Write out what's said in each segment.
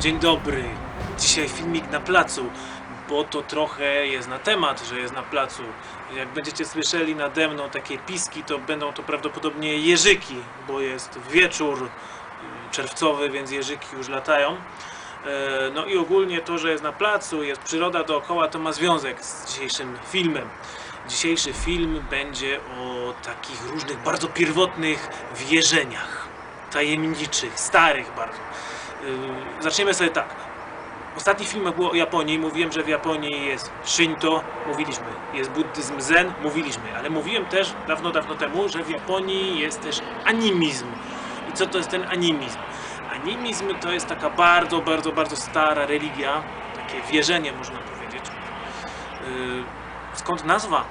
Dzień dobry. Dzisiaj filmik na placu, bo to trochę jest na temat, że jest na placu. Jak będziecie słyszeli nade mną takie piski, to będą to prawdopodobnie jeżyki, bo jest wieczór y, czerwcowy, więc jeżyki już latają. E, No i ogólnie to, że jest na placu, jest przyroda dookoła, to ma związek z dzisiejszym filmem. Dzisiejszy film będzie o takich różnych bardzo pierwotnych wierzeniach, tajemniczych, starych bardzo. Yy, Zaczniemy sobie tak. W ostatnich filmach było o Japonii. Mówiłem, że w Japonii jest Shinto, mówiliśmy. Jest buddyzm Zen, mówiliśmy. Ale mówiłem też dawno, dawno temu, że w Japonii jest też animizm. I co to jest ten animizm? Animizm to jest taka bardzo, bardzo, bardzo stara religia, takie wierzenie można powiedzieć. Yy, Skąd nazwa?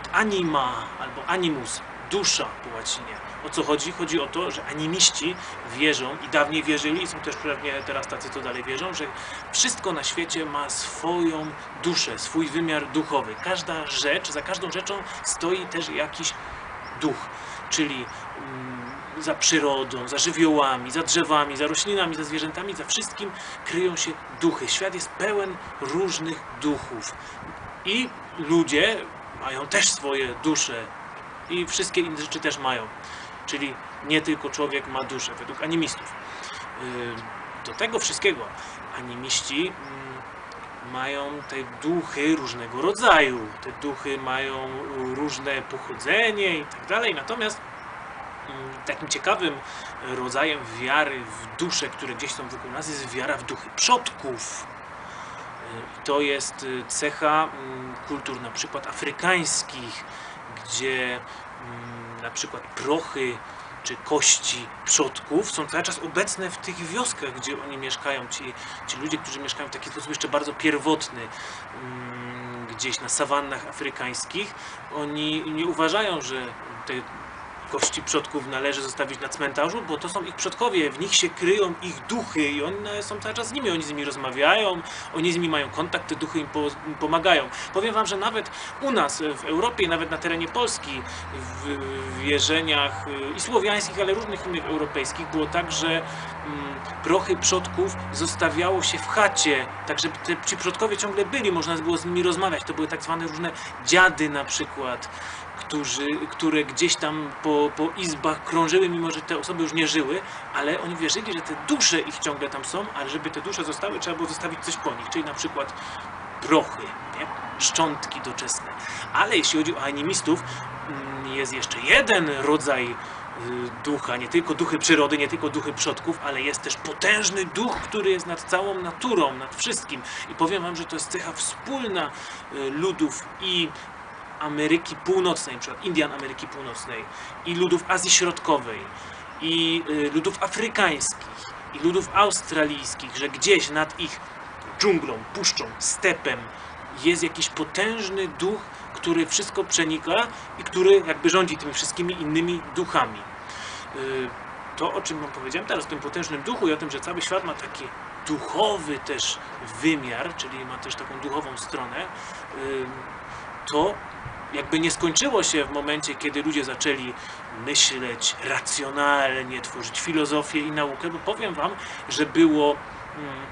Od anima albo animus, dusza po łacinie. O co chodzi? Chodzi o to, że animiści wierzą i dawniej wierzyli, i są też pewnie teraz tacy, co dalej wierzą, że wszystko na świecie ma swoją duszę, swój wymiar duchowy. Każda rzecz, za każdą rzeczą stoi też jakiś duch, czyli mm, za przyrodą, za żywiołami, za drzewami, za roślinami, za zwierzętami, za wszystkim kryją się duchy. Świat jest pełen różnych duchów. I ludzie mają też swoje dusze i wszystkie inne rzeczy też mają. Czyli nie tylko człowiek ma duszę, według animistów. Yy, Do tego wszystkiego animiści mm, mają te duchy różnego rodzaju. Te duchy mają różne pochodzenie i tak dalej. Natomiast mm, takim ciekawym rodzajem wiary w dusze, które gdzieś są wokół nas, jest wiara w duchy przodków. I To jest y, cecha mm, kultur na przykład afrykańskich, gdzie na przykład prochy czy kości przodków są cały czas obecne w tych wioskach, gdzie oni mieszkają. Ci, ci ludzie, którzy mieszkają w taki sposób jeszcze bardzo pierwotny, mm, gdzieś na sawannach afrykańskich, oni nie uważają, że te kości przodków należy zostawić na cmentarzu, bo to są ich przodkowie, w nich się kryją ich duchy i one są cały czas z nimi, oni z nimi rozmawiają, oni z nimi mają kontakt, te duchy im, po, im pomagają. Powiem wam, że nawet u nas w Europie, nawet na terenie Polski, w, wierzeniach y, i słowiańskich, ale różnych innych europejskich było tak, że prochy przodków zostawiało się w chacie, tak żeby te, ci przodkowie ciągle byli, można było z nimi rozmawiać. To były tak zwane różne dziady na przykład, którzy, które gdzieś tam po, po izbach krążyły, mimo że te osoby już nie żyły, ale oni wierzyli, że te dusze ich ciągle tam są, ale żeby te dusze zostały, trzeba było zostawić coś po nich, czyli na przykład prochy, nie? szczątki doczesne. Ale jeśli chodzi o animistów, mm, jest jeszcze jeden rodzaj ducha, nie tylko duchy przyrody, nie tylko duchy przodków, ale jest też potężny duch, który jest nad całą naturą, nad wszystkim. I powiem wam, że to jest cecha wspólna y, ludów i Ameryki Północnej, przykład Indian Ameryki Północnej i ludów Azji Środkowej i y, ludów afrykańskich i ludów australijskich, że gdzieś nad ich dżunglą, puszczą, stepem jest jakiś potężny duch, który wszystko przenika i który jakby rządzi tymi wszystkimi innymi duchami. Y, To, o czym wam powiedziałem teraz, o tym potężnym duchu i o tym, że cały świat ma taki duchowy też wymiar, czyli ma też taką duchową stronę, y, to jakby nie skończyło się w momencie, kiedy ludzie zaczęli myśleć racjonalnie, tworzyć filozofię i naukę, bo powiem wam, że było mm,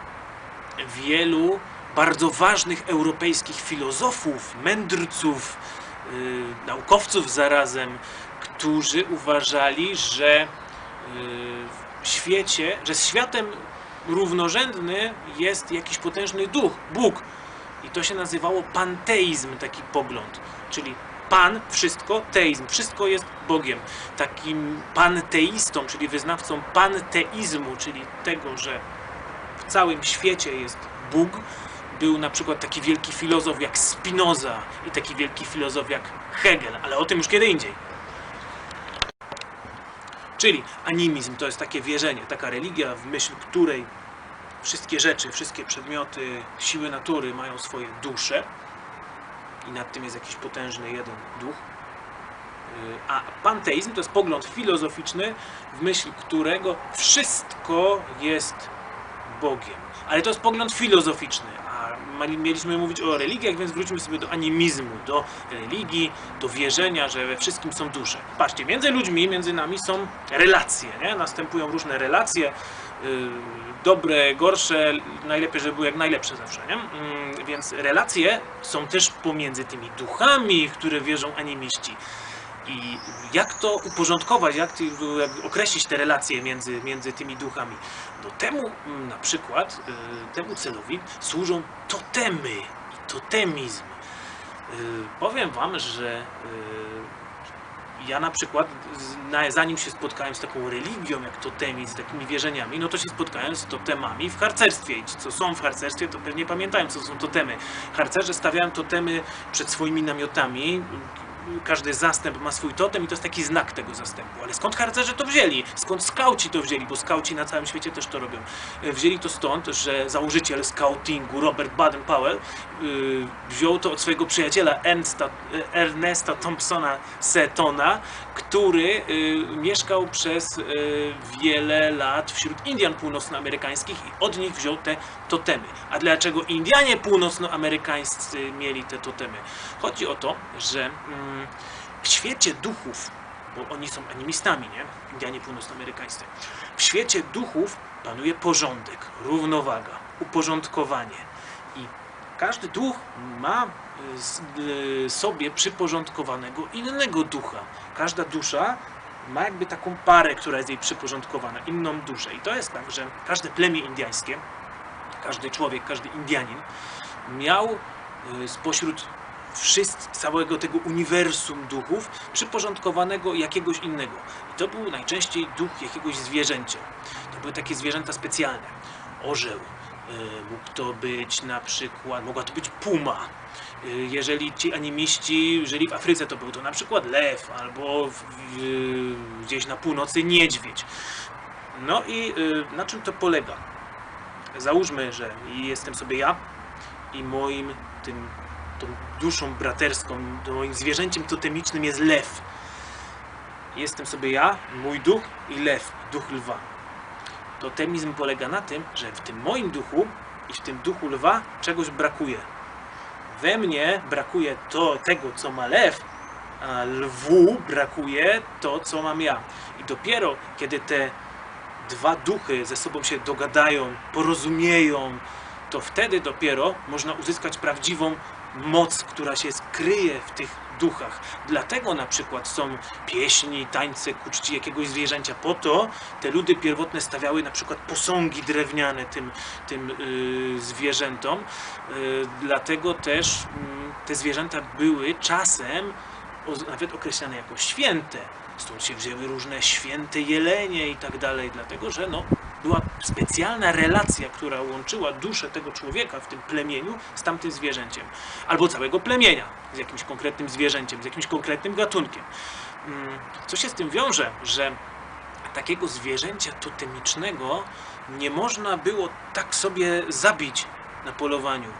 wielu bardzo ważnych europejskich filozofów, mędrców, yy, naukowców zarazem, którzy uważali, że yy, w świecie, że z światem równorzędny jest jakiś potężny duch, Bóg. I to się nazywało panteizm, taki pogląd. Czyli pan, wszystko, teizm, wszystko jest Bogiem. Takim panteistą, czyli wyznawcą panteizmu, czyli tego, że w całym świecie jest Bóg, był na przykład taki wielki filozof jak Spinoza i taki wielki filozof jak Hegel, ale o tym już kiedy indziej. Czyli animizm to jest takie wierzenie, taka religia, w myśl której wszystkie rzeczy, wszystkie przedmioty, siły natury mają swoje dusze i nad tym jest jakiś potężny jeden duch. A panteizm to jest pogląd filozoficzny, w myśl którego wszystko jest Bogiem. Ale to jest pogląd filozoficzny, mieliśmy mówić o religiach, więc wróćmy sobie do animizmu, do religii, do wierzenia, że we wszystkim są dusze. Patrzcie, między ludźmi, między nami są relacje, nie? Następują różne relacje, yy, dobre, gorsze, najlepiej, żeby były jak najlepsze zawsze, nie? Mm, więc relacje są też pomiędzy tymi duchami, w które wierzą animiści. I jak to uporządkować, jak, określić te relacje między, między tymi duchami? Do temu mm, na przykład, y, temu celowi służą totemy i totemizm. Y, powiem wam, że y, ja na przykład, zanim się spotkałem z taką religią jak totemizm, z takimi wierzeniami, no to się spotkałem z totemami w harcerstwie. I co są w harcerstwie, to pewnie pamiętają, co są totemy. Harcerze stawiają totemy przed swoimi namiotami. Każdy zastęp ma swój totem i to jest taki znak tego zastępu. Ale skąd harcerze to wzięli? Skąd skauci to wzięli? Bo skauci na całym świecie też to robią. E, Wzięli to stąd, że założyciel scoutingu Robert Baden-Powell yy, wziął to od swojego przyjaciela Ernsta, e, Ernesta Thompsona Setona, który yy, mieszkał przez yy, wiele lat wśród Indian północnoamerykańskich i od nich wziął te totemy. A dlaczego Indianie północnoamerykańscy mieli te totemy? Chodzi o to, że mm, w świecie duchów, bo oni są animistami, nie? Indianie północnoamerykańscy. W świecie duchów panuje porządek, równowaga, uporządkowanie. I każdy duch ma y, y, sobie przyporządkowanego innego ducha. Każda dusza ma jakby taką parę, która jest jej przyporządkowana, inną duszę. I to jest tak, że każde plemię indyjskie, każdy człowiek, każdy Indianin miał y, spośród wszystkich, całego tego uniwersum duchów przyporządkowanego jakiegoś innego. I to był najczęściej duch jakiegoś zwierzęcia. To były takie zwierzęta specjalne. Orzeł, y, mógł to być na przykład, mogła to być puma. Y, Jeżeli ci animiści żyli w Afryce, to był to na przykład lew, albo w, w, gdzieś na północy niedźwiedź. No i na czym to polega? Załóżmy, że jestem sobie ja i moim tym, tą duszą braterską, moim zwierzęciem totemicznym jest lew. Jestem sobie ja, mój duch i lew, duch lwa. Totemizm polega na tym, że w tym moim duchu i w tym duchu lwa czegoś brakuje. We mnie brakuje to, tego, co ma lew, a lwu brakuje to, co mam ja. I dopiero kiedy te dwa duchy ze sobą się dogadają, porozumieją, to wtedy dopiero można uzyskać prawdziwą moc, która się skryje w tych duchach. Dlatego na przykład są pieśni, tańce ku czci jakiegoś zwierzęcia. Po to te ludy pierwotne stawiały na przykład posągi drewniane tym, tym yy, zwierzętom. Yy, dlatego też mm, te zwierzęta były czasem o- nawet określane jako święte. Stąd się wzięły różne święte jelenie i tak dalej, dlatego że no, była specjalna relacja, która łączyła duszę tego człowieka w tym plemieniu z tamtym zwierzęciem. Albo całego plemienia z jakimś konkretnym zwierzęciem, z jakimś konkretnym gatunkiem. Mm, Co się z tym wiąże, że takiego zwierzęcia totemicznego nie można było tak sobie zabić na polowaniu.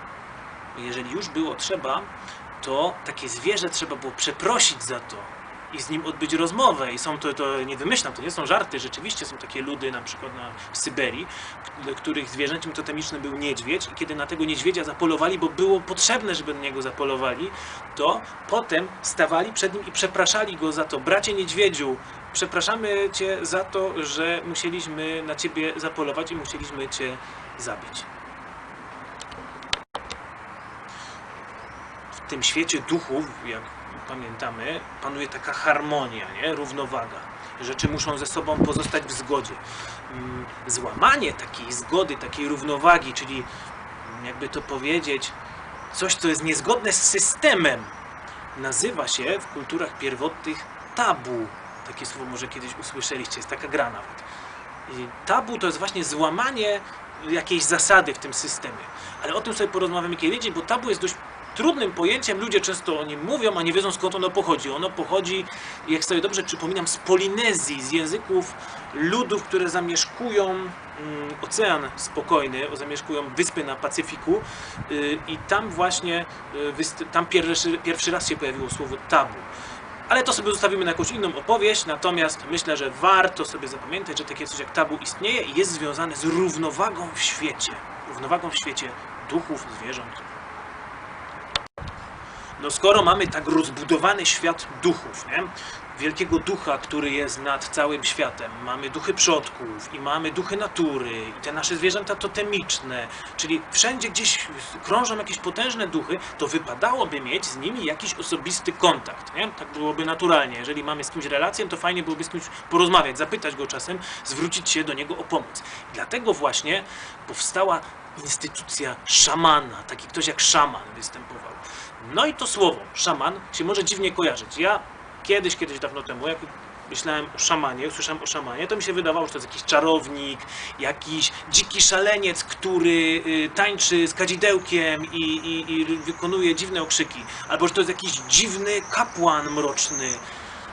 Jeżeli już było trzeba, to takie zwierzę trzeba było przeprosić za to i z nim odbyć rozmowę. I są to, to nie wymyślam, to nie są żarty, rzeczywiście są takie ludy, na przykład na, w Syberii, których zwierzęciem totemicznym był niedźwiedź i kiedy na tego niedźwiedzia zapolowali, bo było potrzebne, żeby na niego zapolowali, to potem stawali przed nim i przepraszali go za to. Bracie niedźwiedziu, przepraszamy cię za to, że musieliśmy na ciebie zapolować i musieliśmy cię zabić. w tym świecie duchów, jak pamiętamy, panuje taka harmonia, nie? równowaga. Rzeczy muszą ze sobą pozostać w zgodzie. Mm, Złamanie takiej zgody, takiej równowagi, czyli mm, jakby to powiedzieć, coś, co jest niezgodne z systemem, nazywa się w kulturach pierwotnych tabu. Takie słowo może kiedyś usłyszeliście, jest taka gra nawet. I Tabu to jest właśnie złamanie jakiejś zasady w tym systemie. Ale o tym sobie porozmawiamy kiedyś, bo tabu jest dość trudnym pojęciem. Ludzie często o nim mówią, a nie wiedzą skąd ono pochodzi. Ono pochodzi, jak sobie dobrze przypominam, z Polinezji, z języków ludów, które zamieszkują mm, Ocean Spokojny, zamieszkują wyspy na Pacyfiku y, i tam właśnie, y, tam pierwszy, pierwszy raz się pojawiło słowo tabu. Ale to sobie zostawimy na jakąś inną opowieść, natomiast myślę, że warto sobie zapamiętać, że takie coś jak tabu istnieje i jest związane z równowagą w świecie. Równowagą w świecie duchów, zwierząt, No skoro mamy tak rozbudowany świat duchów, nie? Wielkiego ducha, który jest nad całym światem. Mamy duchy przodków i mamy duchy natury i te nasze zwierzęta totemiczne, czyli wszędzie gdzieś krążą jakieś potężne duchy, to wypadałoby mieć z nimi jakiś osobisty kontakt, nie? Tak byłoby naturalnie. Jeżeli mamy z kimś relację, to fajnie byłoby z kimś porozmawiać, zapytać go czasem, zwrócić się do niego o pomoc. Dlatego właśnie powstała instytucja szamana, taki ktoś jak szaman występował. No i to słowo, szaman, się może dziwnie kojarzyć. Ja kiedyś, kiedyś dawno temu, jak myślałem o szamanie, usłyszałem o szamanie, to mi się wydawało, że to jest jakiś czarownik, jakiś dziki szaleniec, który y, tańczy z kadzidełkiem i, i, i wykonuje dziwne okrzyki. Albo że to jest jakiś dziwny kapłan mroczny.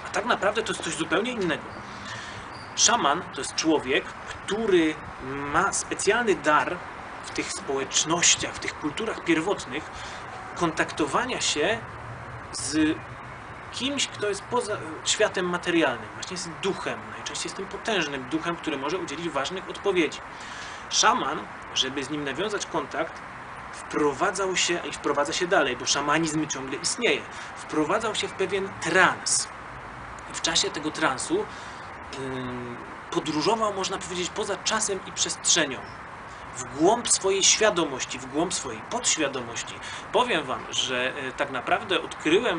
A tak naprawdę to jest coś zupełnie innego. Szaman to jest człowiek, który ma specjalny dar w tych społecznościach, w tych kulturach pierwotnych kontaktowania się z kimś, kto jest poza światem materialnym, właśnie jest duchem, najczęściej jest tym potężnym duchem, który może udzielić ważnych odpowiedzi. Szaman, żeby z nim nawiązać kontakt, wprowadzał się i wprowadza się dalej, bo szamanizm ciągle istnieje. Wprowadzał się w pewien trans. I w czasie tego transu ym, podróżował, można powiedzieć, poza czasem i przestrzenią. W głąb swojej świadomości, w głąb swojej podświadomości. Powiem Wam, że e, tak naprawdę odkryłem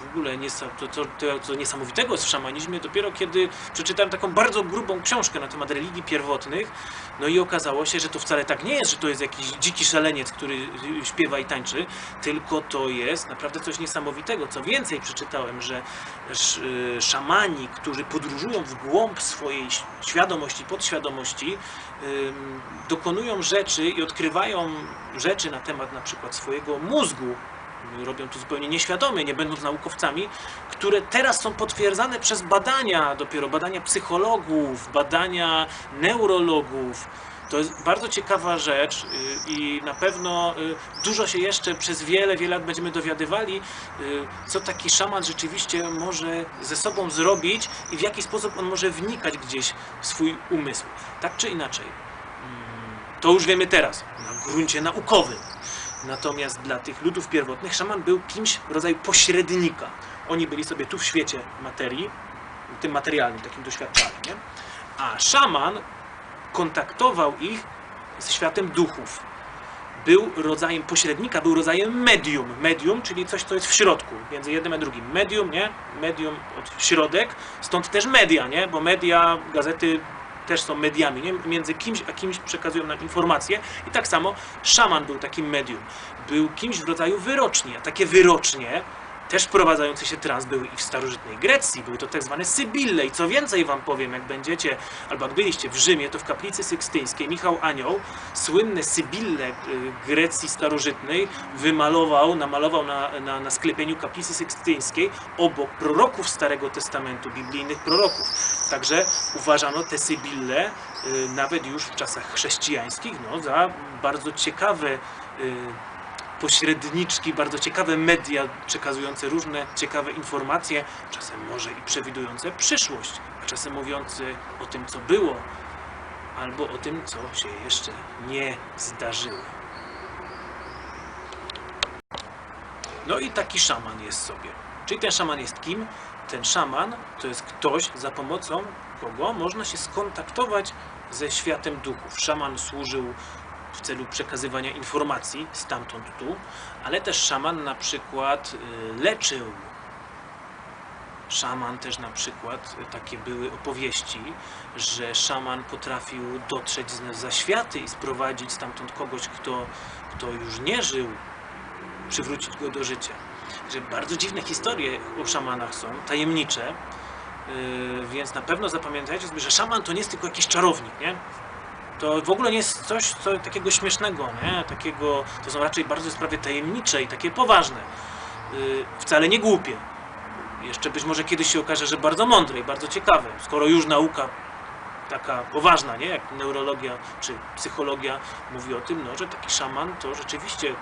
w ogóle to, to, to, co niesamowitego jest w szamanizmie dopiero kiedy przeczytałem taką bardzo grubą książkę na temat religii pierwotnych. No i okazało się, że to wcale tak nie jest, że to jest jakiś dziki szaleniec, który śpiewa i tańczy, tylko to jest naprawdę coś niesamowitego. Co więcej, przeczytałem, że y, szamani, którzy podróżują w głąb swojej świadomości, podświadomości, dokonują rzeczy i odkrywają rzeczy na temat na przykład swojego mózgu, robią to zupełnie nieświadomie, nie będąc naukowcami, które teraz są potwierdzane przez badania, dopiero badania psychologów, badania neurologów. To jest bardzo ciekawa rzecz y, i na pewno y, dużo się jeszcze przez wiele, wiele lat będziemy dowiadywali, y, co taki szaman rzeczywiście może ze sobą zrobić i w jaki sposób on może wnikać gdzieś w swój umysł. Tak czy inaczej. mm, To już wiemy teraz, na gruncie naukowym. Natomiast dla tych ludów pierwotnych szaman był kimś rodzaju pośrednika. Oni byli sobie tu w świecie materii, tym materialnym, takim doświadczalnym, a szaman kontaktował ich z światem duchów. Był rodzajem pośrednika, był rodzajem medium. Medium, czyli coś, co jest w środku, między jednym a drugim. Medium, nie? Medium od środek, stąd też media, nie? Bo media, gazety też są mediami, nie? Między kimś a kimś przekazują nam informacje i tak samo szaman był takim medium. Był kimś w rodzaju wyroczni, a takie wyrocznie też wprowadzające się trans były i w starożytnej Grecji, były to tak zwane Sybille i co więcej wam powiem, jak będziecie, albo jak byliście w Rzymie, to w kaplicy sykstyńskiej Michał Anioł słynne Sybille y, Grecji starożytnej wymalował, namalował na, na, na sklepieniu kaplicy sykstyńskiej obok proroków Starego Testamentu, biblijnych proroków. Także uważano te Sybille y, nawet już w czasach chrześcijańskich no, za bardzo ciekawe y, pośredniczki, bardzo ciekawe media przekazujące różne ciekawe informacje, czasem może i przewidujące przyszłość, a czasem mówiące o tym, co było, albo o tym, co się jeszcze nie zdarzyło. No i taki szaman jest sobie. Czyli ten szaman jest kim? Ten szaman to jest ktoś, za pomocą kogo można się skontaktować ze światem duchów. Szaman służył w celu przekazywania informacji stamtąd tu, ale też szaman na przykład y, leczył. Szaman też na przykład, y, takie były opowieści, że szaman potrafił dotrzeć za światy i sprowadzić stamtąd kogoś, kto, kto już nie żył, przywrócić go do życia. Że bardzo dziwne historie o szamanach są, tajemnicze, y, więc na pewno zapamiętajcie sobie, że szaman to nie jest tylko jakiś czarownik, nie? to w ogóle nie jest coś co, takiego śmiesznego, nie? Takiego, to są raczej bardzo sprawy tajemnicze i takie poważne. Yy, wcale nie głupie. Jeszcze być może kiedyś się okaże, że bardzo mądre i bardzo ciekawe. Skoro już nauka taka poważna, nie? Jak neurologia czy psychologia mówi o tym, no, że taki szaman to rzeczywiście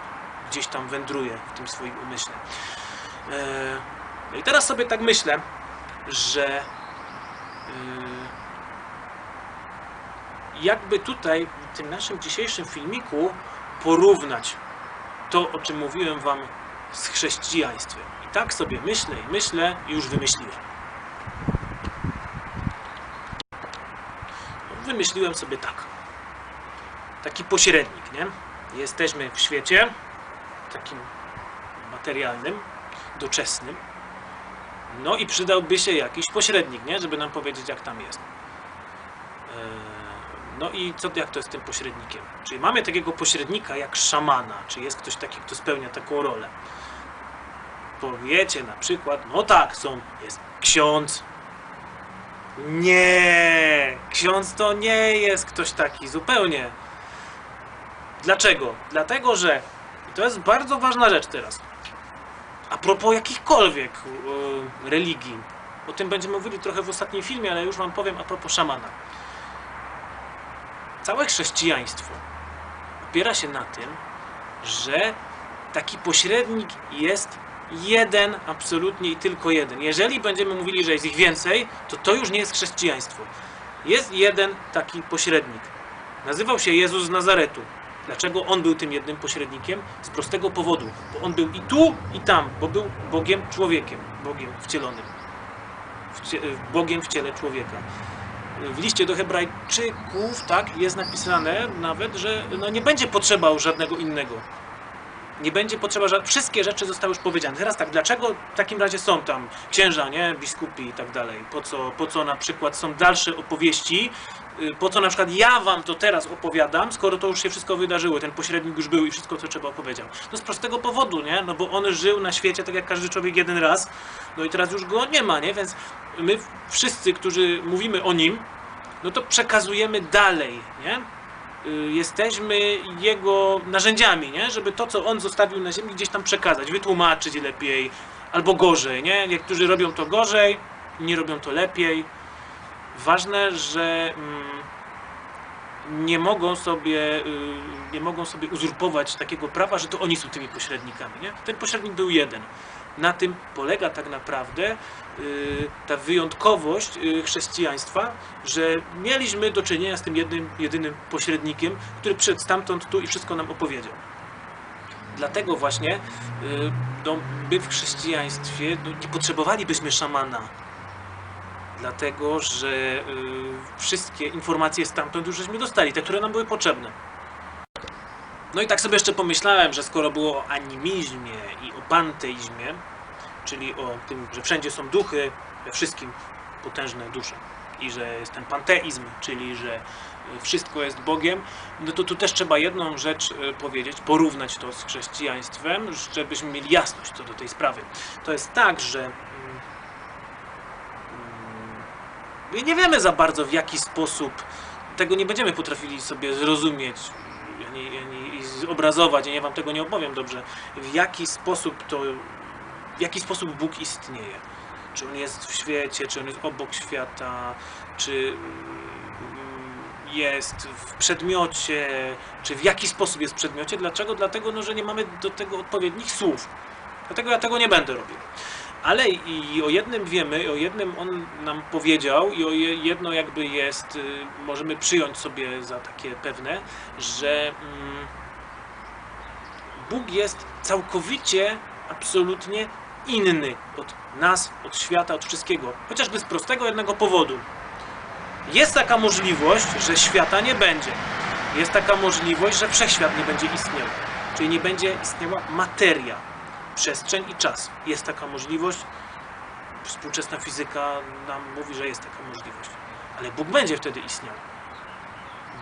gdzieś tam wędruje w tym swoim umyśle. Yy, no i teraz sobie tak myślę, że yy, jakby tutaj w tym naszym dzisiejszym filmiku porównać to, o czym mówiłem Wam z chrześcijaństwem. I tak sobie myślę i myślę i już wymyśliłem. Wymyśliłem sobie tak. Taki pośrednik, nie? Jesteśmy w świecie takim materialnym, doczesnym. No i przydałby się jakiś pośrednik, nie? Żeby nam powiedzieć, jak tam jest. Eee, No i co, jak to jest tym pośrednikiem? Czyli mamy takiego pośrednika jak szamana, czy jest ktoś taki, kto spełnia taką rolę. Powiecie na przykład, no tak, są, jest ksiądz. Nie, ksiądz to nie jest ktoś taki, zupełnie. Dlaczego? Dlatego, że to jest bardzo ważna rzecz teraz. A propos jakichkolwiek e, religii, o tym będziemy mówili trochę w ostatnim filmie, ale już wam powiem a propos szamana. Całe chrześcijaństwo opiera się na tym, że taki pośrednik jest jeden, absolutnie i tylko jeden. Jeżeli będziemy mówili, że jest ich więcej, to to już nie jest chrześcijaństwo. Jest jeden taki pośrednik. Nazywał się Jezus z Nazaretu. Dlaczego on był tym jednym pośrednikiem? Z prostego powodu, bo on był i tu, i tam, bo był Bogiem człowiekiem, Bogiem wcielonym. Cie, Bogiem w ciele człowieka. W liście do Hebrajczyków tak jest napisane nawet, że no nie będzie potrzeba żadnego innego. Nie będzie potrzeba, ża- wszystkie rzeczy zostały już powiedziane. Teraz tak, dlaczego w takim razie są tam księża, nie, biskupi i tak dalej? Po co, po co na przykład są dalsze opowieści? Y, Po co na przykład ja wam to teraz opowiadam, skoro to już się wszystko wydarzyło, ten pośrednik już był i wszystko, co trzeba opowiedział? No z prostego powodu, nie? No bo on żył na świecie tak jak każdy człowiek jeden raz, no i teraz już go nie ma, nie? Więc my wszyscy, którzy mówimy o nim, no to przekazujemy dalej, nie? Y, Jesteśmy jego narzędziami, nie? Żeby to, co on zostawił na ziemi, gdzieś tam przekazać, wytłumaczyć lepiej, albo gorzej, nie? Niektórzy robią to gorzej, nie robią to lepiej. Ważne, że mm, nie mogą sobie, y, nie mogą sobie uzurpować takiego prawa, że to oni są tymi pośrednikami, nie? Ten pośrednik był jeden. Na tym polega tak naprawdę y, ta wyjątkowość y, chrześcijaństwa, że mieliśmy do czynienia z tym jednym, jedynym pośrednikiem, który przyszedł stamtąd tu i wszystko nam opowiedział. Dlatego właśnie y, no, my w chrześcijaństwie no, nie potrzebowalibyśmy szamana. Dlatego, że y, wszystkie informacje stamtąd już żeśmy dostali, te, które nam były potrzebne. No i tak sobie jeszcze pomyślałem, że skoro było o animizmie i panteizmie, czyli o tym, że wszędzie są duchy, we wszystkim potężne dusze i że jest ten panteizm, czyli że y, wszystko jest Bogiem, no to tu też trzeba jedną rzecz y, powiedzieć, porównać to z chrześcijaństwem, żebyśmy mieli jasność co do tej sprawy. To jest tak, że mm, mm, my nie wiemy za bardzo w jaki sposób tego nie będziemy potrafili sobie zrozumieć ani, ani zobrazować, ja nie wam tego nie opowiem dobrze, w jaki sposób to, w jaki sposób Bóg istnieje. Czy On jest w świecie, czy On jest obok świata, czy mm, jest w przedmiocie, czy w jaki sposób jest w przedmiocie. Dlaczego? Dlatego, no, że nie mamy do tego odpowiednich słów. Dlatego ja tego nie będę robił. Ale i o jednym wiemy, o jednym on nam powiedział, i o je- jedno jakby jest, y, możemy przyjąć sobie za takie pewne, że mm, Bóg jest całkowicie, absolutnie inny od nas, od świata, od wszystkiego. Chociażby z prostego jednego powodu. Jest taka możliwość, że świata nie będzie. Jest taka możliwość, że wszechświat nie będzie istniał. Czyli nie będzie istniała materia, przestrzeń i czas. Jest taka możliwość. Współczesna fizyka nam mówi, że jest taka możliwość. Ale Bóg będzie wtedy istniał.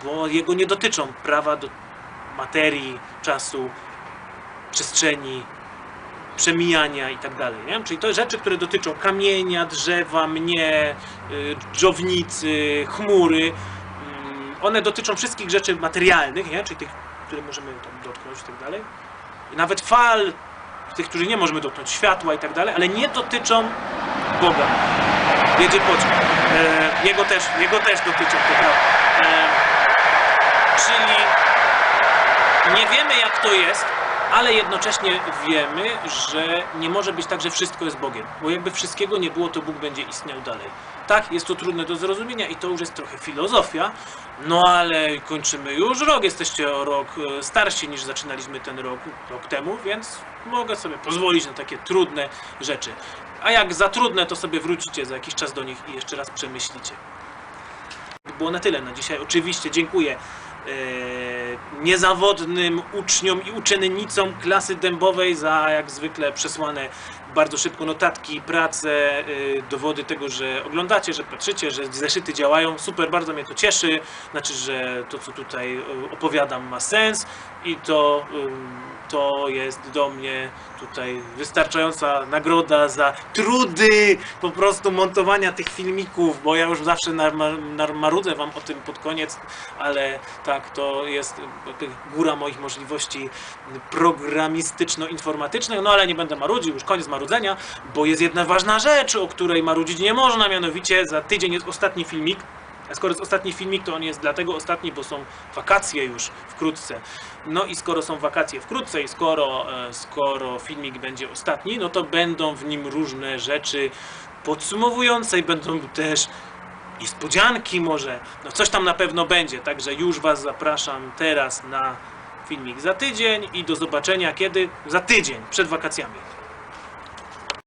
Bo jego nie dotyczą prawa do materii, czasu, przestrzeni, przemijania i tak dalej. Czyli to rzeczy, które dotyczą kamienia, drzewa, mnie, y, dżownicy, chmury. Mm, One dotyczą wszystkich rzeczy materialnych, nie? czyli tych, które możemy tam dotknąć i tak dalej. Nawet fal, tych, których nie możemy dotknąć, światła i tak dalej, ale nie dotyczą Boga. Jedzie pociąg. E, jego, też, jego też dotyczą. E, czyli nie wiemy jak to jest, ale jednocześnie wiemy, że nie może być tak, że wszystko jest Bogiem. Bo jakby wszystkiego nie było, to Bóg będzie istniał dalej. Tak, jest to trudne do zrozumienia i to już jest trochę filozofia, no ale kończymy już rok, jesteście o rok e, starsi niż zaczynaliśmy ten rok, rok temu, więc mogę sobie pozwolić na takie trudne rzeczy. A jak za trudne, to sobie wrócicie za jakiś czas do nich i jeszcze raz przemyślicie. Było na tyle na dzisiaj. Oczywiście dziękuję e, niezawodnym uczniom i uczennicom klasy dębowej za jak zwykle przesłane bardzo szybko notatki, prace, e, dowody tego, że oglądacie, że patrzycie, że zeszyty działają. Super, bardzo mnie to cieszy. Znaczy, że to co tutaj e, opowiadam ma sens i to, to jest do mnie tutaj wystarczająca nagroda za trudy po prostu montowania tych filmików, bo ja już zawsze narmarudzę wam o tym pod koniec, ale tak, to jest góra moich możliwości programistyczno-informatycznych, no ale nie będę marudził, już koniec marudzenia, bo jest jedna ważna rzecz, o której marudzić nie można, mianowicie za tydzień jest ostatni filmik, skoro jest ostatni filmik, to on jest dlatego ostatni, bo są wakacje już wkrótce. No i skoro są wakacje wkrótce i skoro, e, skoro filmik będzie ostatni, no to będą w nim różne rzeczy podsumowujące i będą też niespodzianki może. No coś tam na pewno będzie, także już Was zapraszam teraz na filmik za tydzień i do zobaczenia kiedy? Za tydzień, przed wakacjami.